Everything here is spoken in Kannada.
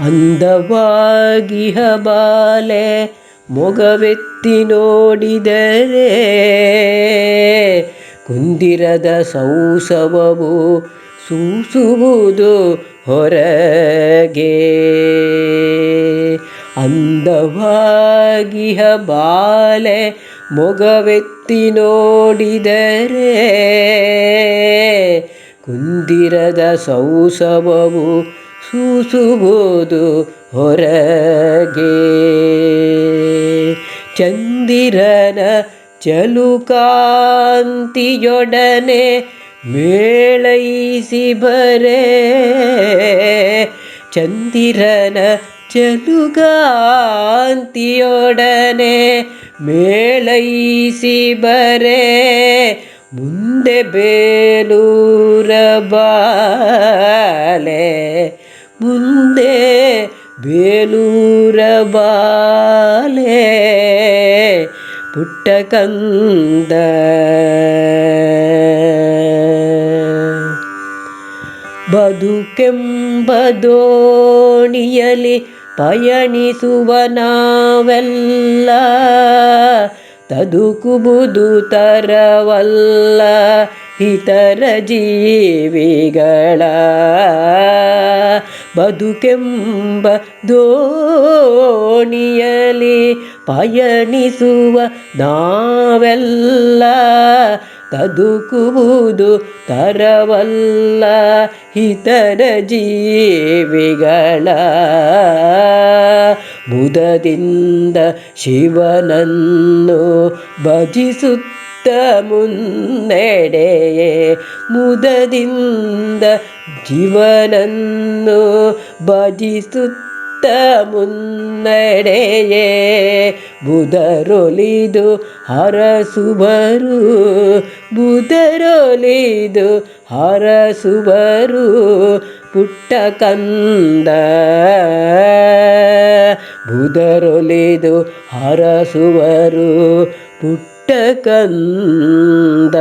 ಅಂದವಾಗಿಹ ಬಾಲೆ ಮೊಗವೆತ್ತಿ ನೋಡಿದರೆ ಕುಂದಿರದ ಸೌಸವವು ಸೂಸುವುದು ಹೊರಗೆ. ಅಂದವಾಗಿಹ ಬಾಲೆ ಮೊಗವೆತ್ತಿ ನೋಡಿದರೆ ಕುಂದಿರದ ಸೌಸವವು ಸೂಸುವುದು ಹೊರಗೆ. ಚಂದಿರನ ಚಲುಕಾಂತಿಯೊಡನೆ ಮೇಳೈಸಿ ಬರೆ. ಚಂದಿರನ ಚಲುಗಾಂತಿಯೊಡನೆ ಮೇಳೈಸಿ ಬರೆ. ಮುಂದೆ ಬೇಲೂರ ಬಾಲೆ ಮುಂದೆ ಬೇಲೂರ ಬಾಲೆ ಪುಟ್ಟ ಕಂದ. ಬದುಕೆಂಬ ದೋಣಿಯಲಿ ಪಯಣಿಸುವ ನಾವೆಲ್ಲ ತದುಕುಬುದು ತರವಲ್ಲ ಇತರ ಜೀವಿಗಳ ಬದುಕೆಂಬ ದೋಣಿಯಲಿ ಪಯಣಿಸುವ ನಾವೆಲ್ಲ ತದುಕುವುದು ತರವಲ್ಲ ಇತರ ಜೀವಿಗಳ ಬುಧದಿಂದ ಶಿವನನ್ನು ಭಜಿಸುತ್ತ ಮುನ್ನಡೆಯೇ ಮುದದಿಂದ ಜೀವನನ್ನು ಭಜಿಸುತ್ತ ಮುನ್ನಡೆಯೇ. ಬುಧರೊಲಿದು ಹರಸುವರು ಬುಧರೊಲಿದು ಹರಸುವರು ಪುಟ್ಟ ಕಂದ. ಬುಧರೊಲಿದು ಹರಸುವರು ಪುಟ್ಟ ಕಂದ.